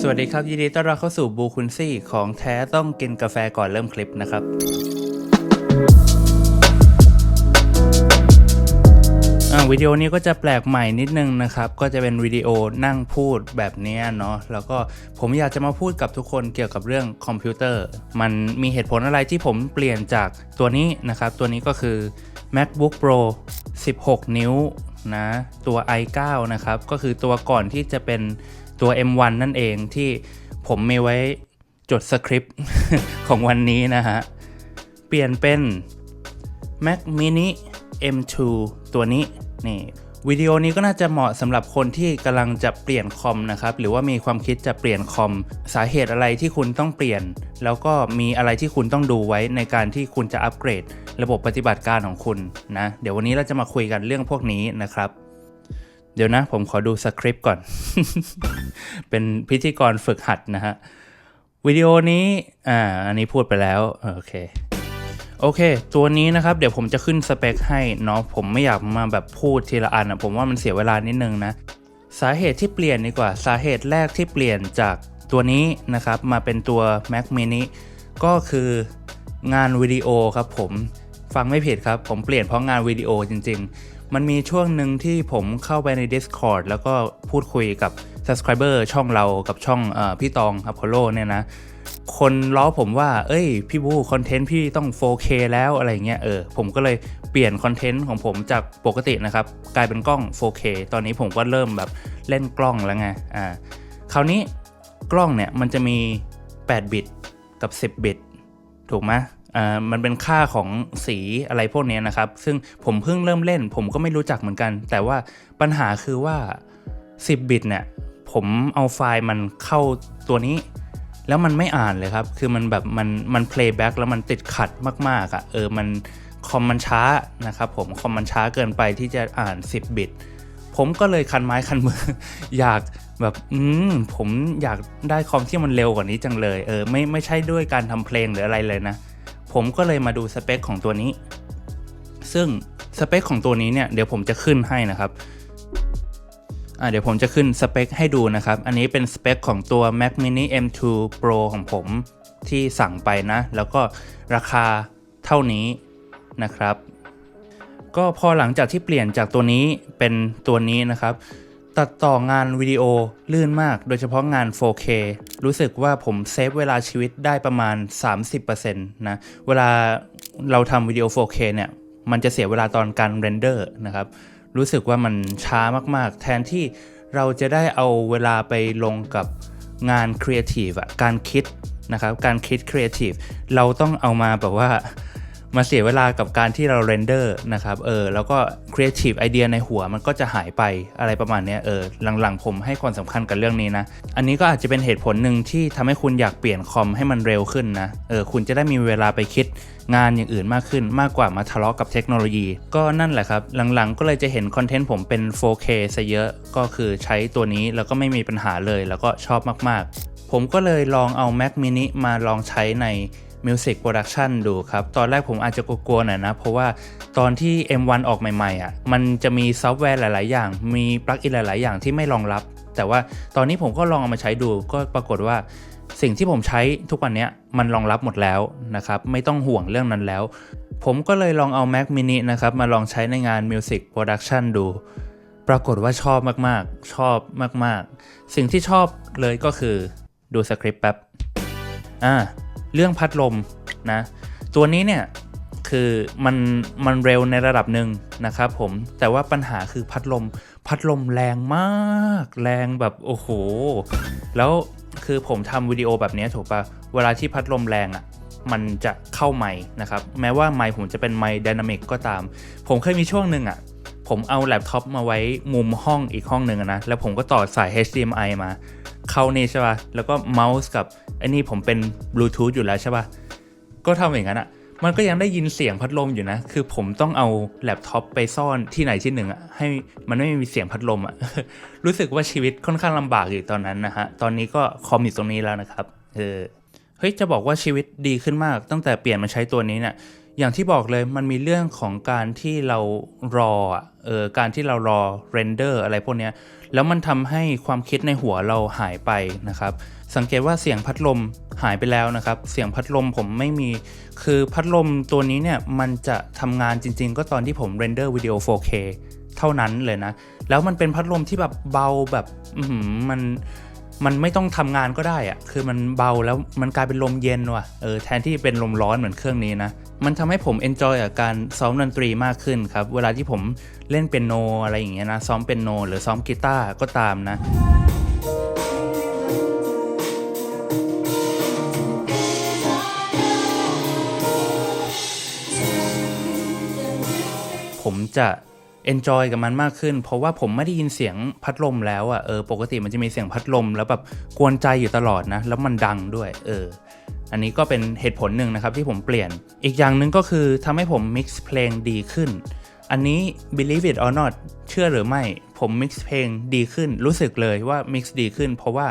สวัสดีครับ ยินดีต้อนรับเข้าสู่บูคุนซี่ของแท้ต้องกินกาแฟก่อนเริ่มคลิปนะครับ วิดีโอนี้ก็จะแปลกใหม่นิดนึงนะครับ ก็จะเป็นวิดีโอนั่งพูดแบบนี้เนาะแล้วก็ผมอยากจะมาพูดกับทุกคนเกี่ยวกับเรื่องคอมพิวเตอร์ มันมีเหตุผลอะไรที่ผมเปลี่ยนจากตัวนี้นะครับ ตัวนี้ก็คือ MacBook Pro 16 นิ้ว นะตัว i9 นะครับ ก็คือตัวก่อนที่จะเป็นตัว M1 นั่นเองที่ผมมีไว้จดสคริปต์ของวันนี้นะฮะ เปลี่ยนเป็น Mac mini M2 ตัวนี้นี่ วิดีโอนี้ก็น่าจะเหมาะสำหรับคนที่กำลังจะเปลี่ยนคอมนะครับหรือว่ามีความคิดจะเปลี่ยนคอม สาเหตุอะไรที่คุณต้องเปลี่ยน แล้วก็มีอะไรที่คุณต้องดูไว้ในการที่คุณจะอัปเกรด ระบบปฏิบัติการของคุณนะเดี๋ยววันนี้เราจะมาคุยกันเรื่องพวกนี้นะครับ เดี๋ยวนะผมขอดูสคริปต์ก่อน เป็นพิธีกรฝึกหัดนะฮะวิดีโอนี้อ่าอันนี้พูดไปแล้วโอเค โอเค ตัวนี้นะครับเดี๋ยวผมจะขึ้นสเปคให้เนาะผมไม่อยากมาแบบพูดทีละอันอะผมว่ามันเสียเวลานิดนึงนะ สาเหตุที่เปลี่ยนดีกว่า สาเหตุแรกที่เปลี่ยนจากตัวนี้นะครับมาเป็นตัว Mac mini ก็คืองานวิดีโอครับผมฟังไม่ผิดครับ ผมเปลี่ยนเพราะงานวิดีโอจริง ๆ มันมีช่วงหนึ่งที่ผมเข้าไปใน Discord แล้วก็พูดคุยกับ Subscriber ช่องเรากับช่องอพี่ตองอพอลโลเนี่ยนะ คนล้อผมว่า เอ้ย พี่บูคอนเทนต์พี่ต้อง 4K แล้วอะไรเงี้ย เออ ผมก็เลยเปลี่ยนคอนเทนต์ของผมจากปกตินะครับ กลายเป็นกล้อง 4K ตอนนี้ผมก็เริ่มแบบเล่นกล้องแล้วไง อ่า คราวนี้กล้องเนี่ยมันจะมี 8 บิตกับ 10 บิต ถูกไหมอ่า มันเป็นค่าของสีอะไรพวกนี้นะครับ ซึ่งผมเพิ่งเริ่มเล่น ผมก็ไม่รู้จักเหมือนกัน แต่ว่าปัญหาคือว่า 10 บิตเนี่ย ผมเอาไฟล์มันเข้าตัวนี้ แล้วมันไม่อ่านเลยครับ คือมันแบบมันมัน playback แล้วมันติดขัดมากๆอะ่ะ เออ มันคอมมันช้านะครับผม คอมมันช้าเกินไปที่จะอ่าน 10 บิต ผมก็เลยคันไม้คันมือ อยากแบบอืมผมอยากได้คอมที่มันเร็วกว่านี้จังเลย เออ ไม่ไม่ใช่ด้วยการทำเพลงหรืออะไรเลยนะ ผมก็เลยมาดูสเปคของตัวนี้ ซึ่งสเปคของตัวนี้เนี่ยเดี๋ยวผมจะขึ้นให้นะครับ เดี๋ยวผมจะขึ้นสเปคให้ดูนะครับ อันนี้เป็นสเปคของตัว Mac mini M2 Pro ของผมที่สั่งไปนะ แล้วก็ราคาเท่านี้นะครับ ก็พอหลังจากที่เปลี่ยนจากตัวนี้เป็นตัวนี้นะครับ ตัดต่องานวิดีโอลื่นมาก โดยเฉพาะงาน 4K รู้สึกว่าผมเซฟเวลาชีวิตได้ประมาณ 30%นะ เวลาเราทำวิดีโอ 4K เนี่ย มันจะเสียเวลาตอนการเรนเดอร์นะครับ รู้สึกว่ามันช้ามากๆ แทนที่เราจะได้เอาเวลาไปลงกับงานครีเอทีฟอะการคิดนะครับการคิดครีเอทีฟเราต้องเอามาแบบว่า มาเสียเวลากับการที่เราเรนเดอร์นะครับเออแล้วก็ครีเอทีฟไอเดียในหัวมันก็จะหายไปอะไรประมาณนี้เออหลังๆ ผมให้ความสำคัญกับเรื่องนี้นะ อันนี้ก็อาจจะเป็นเหตุผลหนึ่งที่ทำให้คุณอยากเปลี่ยนคอมให้มันเร็วขึ้นนะเออคุณจะได้มีเวลาไปคิดงานอย่างอื่นมากขึ้นมากกว่ามาทะเลาะกับเทคโนโลยี ก็นั่นแหละครับ หลังๆ ก็เลยจะเห็นคอนเทนต์ผมเป็น 4K ซะเยอะก็คือใช้ตัวนี้แล้วก็ไม่มีปัญหาเลยแล้วก็ชอบมากๆ ผมก็เลยลองเอา Mac mini มาลองใช้ใน Music Production ดูครับ ตอนแรกผมอาจจะกลัวๆหน่อยนะ เพราะว่าตอนที่ M1 ออกใหม่ๆอะมันจะมีซอฟต์แวร์หลาย ๆ อย่าง มีปลั๊กอินหลาย ๆ อย่างที่ไม่รองรับ แต่ว่าตอนนี้ผมก็ลองเอามาใช้ดูก็ปรากฏว่าสิ่งที่ผมใช้ทุกวันนี้มันรองรับหมดแล้วนะครับ ไม่ต้องห่วงเรื่องนั้นแล้ว ผมก็เลยลองเอา Mac mini นะครับ มาลองใช้ในงาน Music Production ดู ปรากฏว่าชอบมากๆ ชอบมากๆ สิ่งที่ชอบเลยก็คือดูสคริปต์แป๊บอ่า เรื่องพัดลมนะตัวนี้เนี่ยคือมันมันเร็วในระดับหนึ่งนะครับผมแต่ว่าปัญหาคือพัดลมพัดลมแรงมาก แรงแบบโอ้โห แล้วคือผมทำวิดีโอแบบนี้ถูกปะเวลาที่พัดลมแรงอะ่ะมันจะเข้าไมค์นะครับ แม้ว่าไมค์ผมจะเป็นไมค์ไดนามิกก็ตาม ผมเคยมีช่วงหนึ่งอะ่ะ ผมเอาแล็ปท็อปมาไว้มุมห้องอีกห้องหนึ่งนะ แล้วผมก็ต่อสาย HDMI มา เข้านี่ใช่ป่ะ แล้วก็เมาส์กับไอ้นี่ผมเป็นบลูทูธอยู่แล้วใช่ป่ะ ก็ทำอย่างนั้นอะมันก็ยังได้ยินเสียงพัดลมอยู่นะ คือผมต้องเอาแล็ปท็อปไปซ่อนที่ไหนที่หนึ่งอะให้มันไม่มีเสียงพัดลมอะรู้สึกว่าชีวิตค่อนข้างลำบากอยู่ตอนนั้นนะฮะ ตอนนี้ก็คอมอยู่ตรงนี้แล้วนะครับ เออ เฮ้ย จะบอกว่าชีวิตดีขึ้นมากตั้งแต่เปลี่ยนมาใช้ตัวนี้เนี่ย อย่างที่บอกเลยมันมีเรื่องของการที่เรารอเออการที่เรารอเรนเดอร์อะไรพวกนี้แล้วมันทำให้ความคิดในหัวเราหายไปนะครับ สังเกตว่าเสียงพัดลมหายไปแล้วนะครับ เสียงพัดลมผมไม่มี คือพัดลมตัวนี้เนี่ยมันจะทำงานจริง ๆ ก็ตอนที่ผมเรนเดอร์วิดีโอ 4K เท่านั้นเลยนะ แล้วมันเป็นพัดลมที่แบบเบาแบบมันมันไม่ต้องทำงานก็ได้อะคือมันเบาแล้วมันกลายเป็นลมเย็นว่ะ เออแทนที่เป็นลมร้อนเหมือนเครื่องนี้นะ มันทำให้ผมเอนจอยกับการซ้อมดนตรีมากขึ้นครับ เวลาที่ผมเล่นเปียโนอะไรอย่างเงี้ยนะ ซ้อมเปียโนหรือซ้อมกีตาร์ก็ตามนะผมจะ enjoy กับมันมากขึ้น เพราะว่าผมไม่ได้ยินเสียงพัดลมแล้วอะ่ะเออปกติมันจะมีเสียงพัดลมแล้วแบบกวนใจอยู่ตลอดนะ แล้วมันดังด้วย เออ อันนี้ก็เป็นเหตุผลหนึ่งนะครับที่ผมเปลี่ยน อีกอย่างหนึ่งก็คือทำให้ผม mix เพลงดีขึ้น อันนี้ believe it or not เชื่อหรือไม่ผม mix เพลงดีขึ้น รู้สึกเลยว่า mix ดีขึ้น เพราะว่า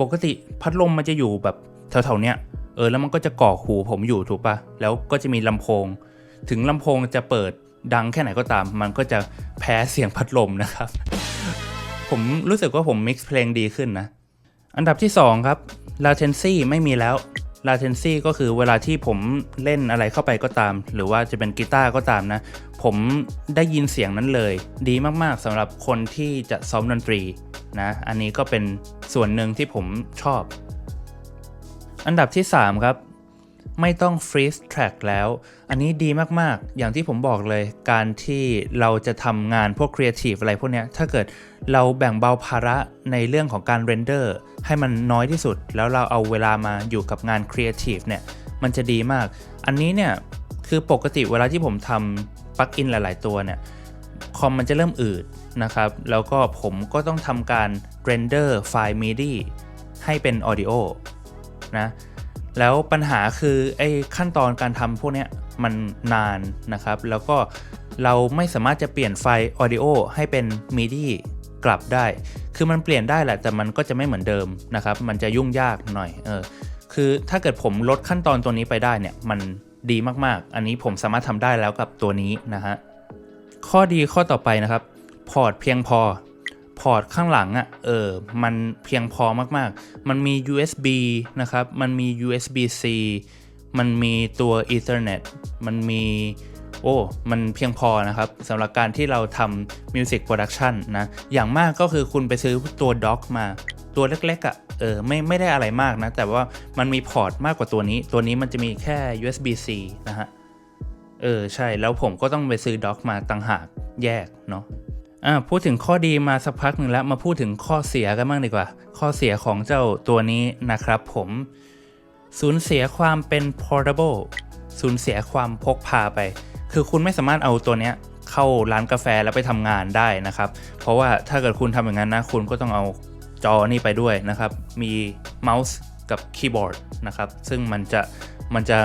ปกติพัดลมมันจะอยู่แบบแถวๆเนี้ยเออแล้วมันก็จะก่อหูผมอยู่ถูกปะแล้วก็จะมีลำโพง ถึงลำโพงจะเปิดดังแค่ไหนก็ตาม มันก็จะแพ้เสียงพัดลมนะครับ ผมรู้สึกว่าผม mix เพลงดีขึ้นนะ อันดับที่ 2 ครับ latency ไม่มีแล้ว latency ก็คือเวลาที่ผมเล่นอะไรเข้าไปก็ตาม หรือว่าจะเป็นกีตาร์ก็ตามนะ ผมได้ยินเสียงนั้นเลย ดีมากๆสำหรับคนที่จะซ้อมดนตรีนะ อันนี้ก็เป็นส่วนหนึ่งที่ผมชอบ อันดับที่ 3 ครับ ไม่ต้อง freeze track แล้ว อันนี้ดีมากๆ อย่างที่ผมบอกเลย การที่เราจะทำงานพวก creative อะไรพวกนี้ถ้าเกิดเราแบ่งเบาภาระในเรื่องของการ render ให้มันน้อยที่สุด แล้วเราเอาเวลามาอยู่กับงาน creative เนี่ย มันจะดีมาก อันนี้เนี่ย คือปกติเวลาที่ผมทำปลั๊กอินหลาย ๆ ตัวเนี่ย คอมมันจะเริ่มอืดนะครับ แล้วก็ผมก็ต้องทำการ render ไฟล์ MIDI ให้เป็น audio นะ แล้วปัญหาคือไอ้ขั้นตอนการทำพวกนี้มันนานนะครับ แล้วก็เราไม่สามารถจะเปลี่ยนไฟล์ audio ให้เป็น MIDI กลับได้ คือมันเปลี่ยนได้แหละ แต่มันก็จะไม่เหมือนเดิมนะครับ มันจะยุ่งยากหน่อย เออ คือถ้าเกิดผมลดขั้นตอนตัวนี้ไปได้เนี่ย มันดีมากๆ อันนี้ผมสามารถทำได้แล้วกับตัวนี้นะฮะ ข้อดีข้อต่อไปนะครับ พอร์ตเพียงพอ พอร์ตข้างหลังอะ่ะเออมันเพียงพอมากๆ มันมี USB นะครับ มันมี USB-C มันมีตัว Ethernet มันมีโอ้ มันเพียงพอนะครับสำหรับการที่เราทำ Music Production นะ อย่างมากก็คือคุณไปซื้อตัว Dock มา ตัวเล็กๆอะ่ะ เออ ไม่ ไม่ได้อะไรมากนะ แต่ว่ามันมีพอร์ตมากกว่าตัวนี้ ตัวนี้มันจะมีแค่ USB-C นะฮะ เออ ใช่ แล้วผมก็ต้องไปซื้อด็อกมาต่างหากแยกเนาะ อ่าพูดถึงข้อดีมาสักพักหนึ่งแล้วมาพูดถึงข้อเสียกันบ้างดีกว่า ข้อเสียของเจ้าตัวนี้นะครับผมสูญเสียความเป็น portable สูญเสียความพกพาไป คือคุณไม่สามารถเอาตัวเนี้ยเข้าร้านกาแฟแล้วไปทำงานได้นะครับ เพราะว่าถ้าเกิดคุณทำอย่างนั้นนะ คุณก็ต้องเอาจอนี่ไปด้วยนะครับ มีเมาส์กับคีย์บอร์ดนะครับ ซึ่งมันจะมันจะ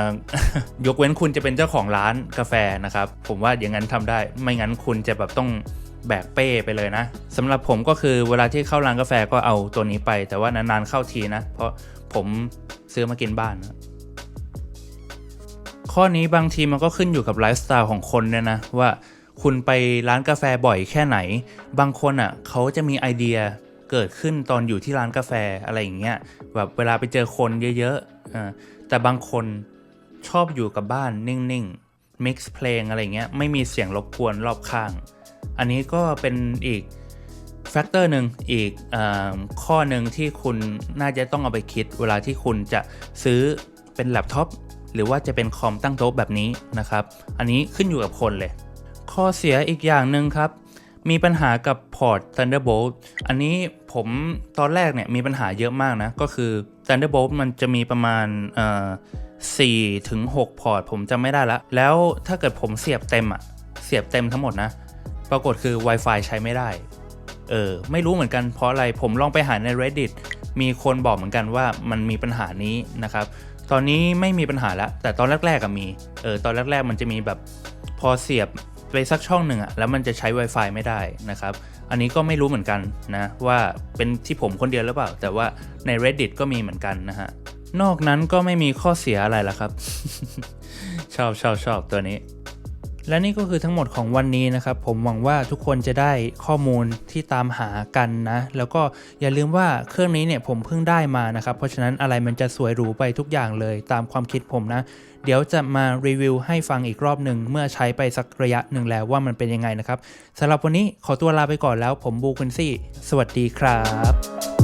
ยกเว้นคุณจะเป็นเจ้าของร้านกาแฟนะครับ ผมว่าอย่างนั้นทำได้ ไม่งั้นคุณจะแบบต้อง แบกเป้ไปเลยนะสำหรับผมก็คือเวลาที่เข้าร้านกาแฟก็เอาตัวนี้ไป แต่ว่านานๆเข้าทีนะ เพราะผมซื้อมากินบ้านนะข้อนี้บางทีมันก็ขึ้นอยู่กับไลฟ์สไตล์ของคนเนี่ยนะว่าคุณไปร้านกาแฟบ่อยแค่ไหน บางคนอะเขาจะมีไอเดียเกิดขึ้นตอนอยู่ที่ร้านกาแฟอะไรอย่างเงี้ยแบบเวลาไปเจอคนเยอะๆอ่าแต่บางคนชอบอยู่กับบ้านนิ่งๆ mix เพลงอะไรเงี้ยไม่มีเสียงรบกวนรอบข้าง อันนี้ก็เป็นอีกแฟกเตอร์หนึ่งอีกอข้อหนึ่งที่คุณน่าจะต้องเอาไปคิด เวลาที่คุณจะซื้อเป็นแล็ปท็อปหรือว่าจะเป็นคอมตั้งโต๊ะแบบนี้นะครับ อันนี้ขึ้นอยู่กับคนเลย ข้อเสียอีกอย่างหนึ่งครับ มีปัญหากับพอร์ต Thunderbolt อันนี้ผมตอนแรกเนี่ยมีปัญหาเยอะมากนะ ก็คือ Thunderbolt มันจะมีประมาณเอ่ถึง6พอร์ตผมจำไม่ได้ละ แล้วถ้าเกิดผมเสียบเต็มอะเสียบเต็มทั้งหมดนะ ปรากฏคือ Wi-Fi ใช้ไม่ได้ เออ ไม่รู้เหมือนกันเพราะอะไร ผมลองไปหาใน Reddit มีคนบอกเหมือนกันว่ามันมีปัญหานี้นะครับ ตอนนี้ไม่มีปัญหาแล้ว แต่ตอนแรกๆก็มี เออ ตอนแรก ๆ มันจะมีแบบพอเสียบไปสักช่องหนึ่งอะแล้วมันจะใช้ Wi-Fi ไม่ได้นะครับ อันนี้ก็ไม่รู้เหมือนกันนะว่าเป็นที่ผมคนเดียวหรือเปล่า แต่ว่าใน Reddit ก็มีเหมือนกันนะฮะ นอกนั้นก็ไม่มีข้อเสียอะไรละครับ ชอบชอบชอบตัวนี้ และนี่ก็คือทั้งหมดของวันนี้นะครับ ผมหวังว่าทุกคนจะได้ข้อมูลที่ตามหากันนะ แล้วก็อย่าลืมว่าเครื่องนี้เนี่ยผมเพิ่งได้มานะครับ เพราะฉะนั้นอะไรมันจะสวยหรูไปทุกอย่างเลยตามความคิดผมนะ เดี๋ยวจะมารีวิวให้ฟังอีกรอบหนึ่งเมื่อใช้ไปสักระยะหนึ่งแล้วว่ามันเป็นยังไงนะครับสำหรับวันนี้ขอตัวลาไปก่อนแล้ว ผมบูคุนซี่ สวัสดีครับ